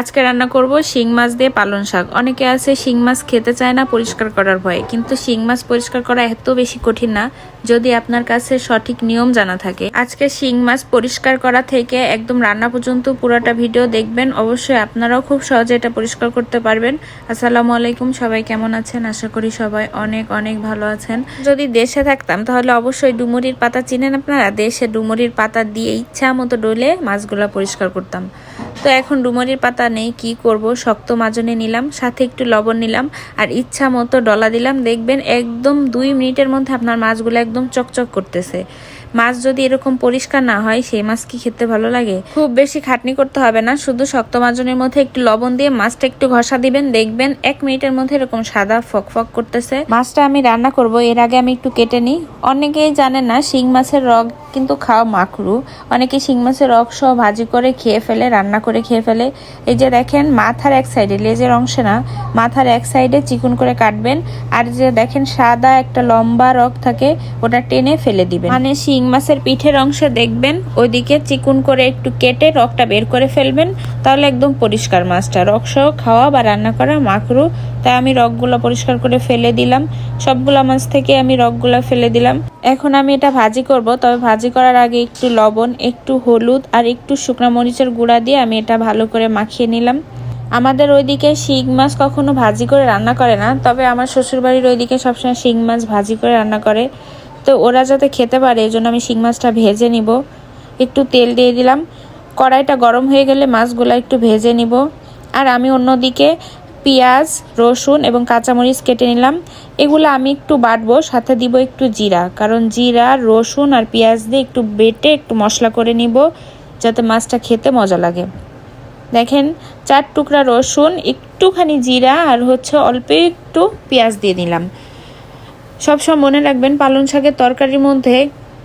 আজকে রান্না করব শিং মাছ দিয়ে পালন শাক। অনেকে আছে শিং মাছ খেতে চায় না, পরিষ্কার করার ভয়ে। কিন্তু শিং মাছ পরিষ্কার করা এত বেশি কঠিন না, যদি আপনার কাছে সঠিক নিয়ম জানা থাকে। আজকে শিং মাছ পরিষ্কার করা থেকে একদম রান্না পর্যন্ত পুরোটা ভিডিও দেখবেন। অবশ্যই আপনারাও খুব সহজে এটা পরিষ্কার করতে পারবেন। আসসালামু আলাইকুম, সবাই কেমন আছেন? আশা করি সবাই অনেক অনেক ভালো আছেন। যদি দেশে থাকতাম, তাহলে অবশ্যই ডুমুরির পাতা চিনেন আপনারা? দেশে ডুমুরির পাতা দিয়ে ইচ্ছা মতো ডলে মাছগুলা পরিষ্কার করতাম। তো এখন ডুমুরির পাতা নেই, কি করব? শক্ত মাজনে নিলাম, সাথে একটু লবণ নিলাম, আর ইচ্ছা মতো ডলা দিলাম। দেখবেন একদম দুই মিনিটের মধ্যে আপনার মাছগুলো একদম চকচক করতেছে। মাছ যদি এরকম পরিষ্কার না হয়, সেই মাছ কি খেতে ভালো লাগে? খুব বেশি খাটনি করতে হবে না, শুধু শক্ত মাজনের মধ্যে একটু লবণ দিয়ে মাছটা একটু ঘষা দিবেন। দেখবেন এক মিনিটের মধ্যে এরকম সাদা ফক ফক করতেছে। মাছটা আমি রান্না করব, এর আগে আমি একটু কেটে নিই। অনেকেই জানেন না, শিং মাছের রগ কিন্তু খাওয়া মাখরু। অনেকে শিং মাছের রগ সহ ভাজি করে খেয়ে ফেলে, রান্না করে খেয়ে ফেলে। এই যে দেখেন, মাথার এক সাইডে লেজের অংশে না, মাথার এক সাইডে চিকুন করে কাটবেন। আর যে দেখেন, সাদা একটা লম্বা রক থাকে, ওটা টেনে ফেলে দিবেন। মানে শিং মাছের পিঠের অংশে দেখবেন, ওইদিকে চিকুন করে একটু কেটে রকটা বের করে ফেলবেন। তাহলে একদম পরিষ্কার মাছটা। রক সহ খাওয়া বা রান্না করা মাখরু। তাই আমি রকগুলো পরিষ্কার করে ফেলে দিলাম। সবগুলা মাছ থেকে আমি রকগুলো ফেলে দিলাম। এখন আমি এটা ভাজি করব, তবে ভাজি করার আগে একটু লবণ, একটু হলুদ আর একটু শুকনো মরিচের গুঁড়া দিয়ে আমি এটা ভালো করে মাখিয়ে নিলাম। আমাদের ওইদিকে শিং মাছ কখনো ভাজি করে রান্না করে না, তবে আমার শ্বশুরবাড়ির ওইদিকে সবসময় শিং মাছ ভাজি করে রান্না করে। তো ওরা যাতে খেতে পারে এই জন্য আমি শিং মাছটা ভেজে নিব। একটু তেল দিয়ে দিলাম। কড়াইটা গরম হয়ে গেলে মাছগুলো একটু ভেজে নিব। আর আমি অন্যদিকে পেঁয়াজ, রসুন এবং কাঁচামরিচ কেটে নিলাম। এগুলো আমি একটু বাটবো, সাথে দিব একটু জিরা। কারণ জিরা, রসুন আর পেঁয়াজ দিয়ে একটু বেটে একটু মশলা করে নিব, যাতে মাছটা খেতে মজা লাগে। দেখেন, চার টুকরা রসুন, একটুখানি জিরা আর হচ্ছে অল্প একটু পেঁয়াজ দিয়ে নিলাম সবসময় মনে রাখবেন, পালং শাকের তরকারির মধ্যে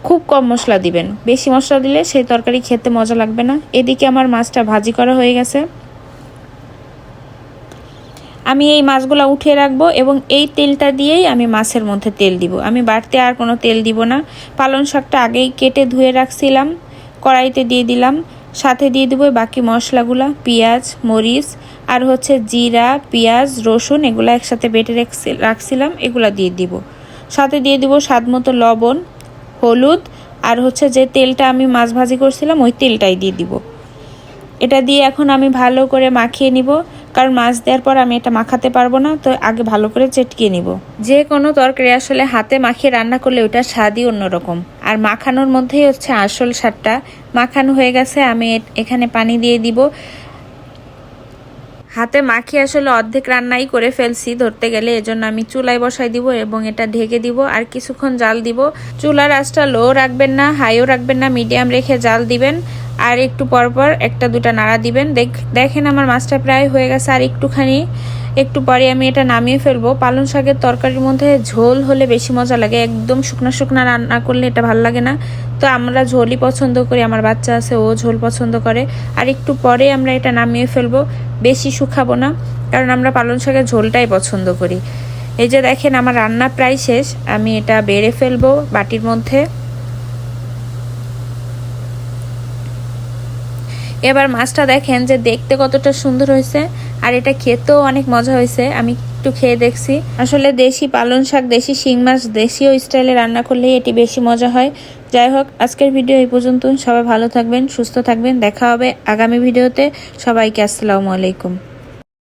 খুব কম মশলা দিবেন। বেশি মশলা দিলে সেই তরকারি খেতে মজা লাগবে না। এদিকে আমার মাছটা ভাজি করা হয়ে গেছে। আমি এই মাছগুলো উঠিয়ে রাখব এবং এই তেলটা দিয়েই আমি মাছের মধ্যে তেল দিব। আমি বাড়তে আর কোনো তেল দিব না। পালং শাকটা আগেই কেটে ধুয়ে রাখছিলাম, কড়াইতে দিয়ে দিলাম। সাথে দিয়ে দেবো বাকি মশলাগুলো, পেঁয়াজ, মরিচ আর হচ্ছে জিরা, পেঁয়াজ, রসুন, এগুলো একসাথে বেটে রাখছিলাম, এগুলো দিয়ে দিব। সাথে দিয়ে দিব স্বাদ মতো লবণ, হলুদ আর হচ্ছে যে তেলটা আমি মাছ ভাজি করছিলাম, ওই তেলটাই দিয়ে দিব। এটা দিয়ে এখন আমি ভালো করে মাখিয়ে নিব। কারণ মাছ দেওয়ার পর আমি এটা মাখাতে পারব না, তো আগে ভালো করে চেটকিয়ে নিব। যে কোনো তরকারি আসলে হাতে মাখিয়ে রান্না করলে ওইটা স্বাদই অন্যরকম। আর মাখানোর মধ্যেই হচ্ছে আসল স্বাদটা। মাখানো হয়ে গেছে, আমি এখানে পানি দিয়ে দিব। হাতে মাখিয়ে আসলে অর্ধেক রান্নাই করে ফেলছি, ধরতে গেলে এজন্য আমি চুলায় বসাই দিব এবং এটা ঢেকে দিব আর কিছুক্ষণ জাল দিব। চুলার আঁচটা লো রাখবেন না হাইও রাখবেন না মিডিয়াম রেখে জাল দিবেন। আর একটু পরপর একটা দুটা নাড়া দিবেন। দেখেন আমার মাছটা প্রায় হয়ে গেছে আর একটুখানি। একটু পরে আমি এটা নামিয়ে ফেলব। পালং শাকের তরকারির মধ্যে ঝোল হলে বেশি মজা লাগে। একদম শুকনো শুকনো রান্না করলে এটা ভালো লাগে না। তো আমরা ঝোলই পছন্দ করি। আমার বাচ্চা আছে, ও ঝোল পছন্দ করে। আর একটু পরে আমরা এটা নামিয়ে ফেলব। বেশি শুকাবো না, কারণ আমরা পালং শাকের ঝোলটাই পছন্দ করি। এই যে দেখেন, আমার রান্না প্রায় শেষ। আমি এটা বেড়ে ফেলব বাটির মধ্যে। এবার মাছটা দেখেন যে দেখতে কতটা সুন্দর হয়েছে, আর এটা খেতেও অনেক মজা হয়েছে, আমি একটু খেয়ে দেখছি। আসলে দেশি পালন শাক, দেশি শিং মাছ, দেশীয় স্টাইলে রান্না করলে এটি বেশি মজা হয়। যাই হোক, আজকের ভিডিও এই পর্যন্ত সবাই ভালো থাকবেন, সুস্থ থাকবেন। দেখা হবে আগামী ভিডিওতে। সবাইকে আসসালামু আলাইকুম।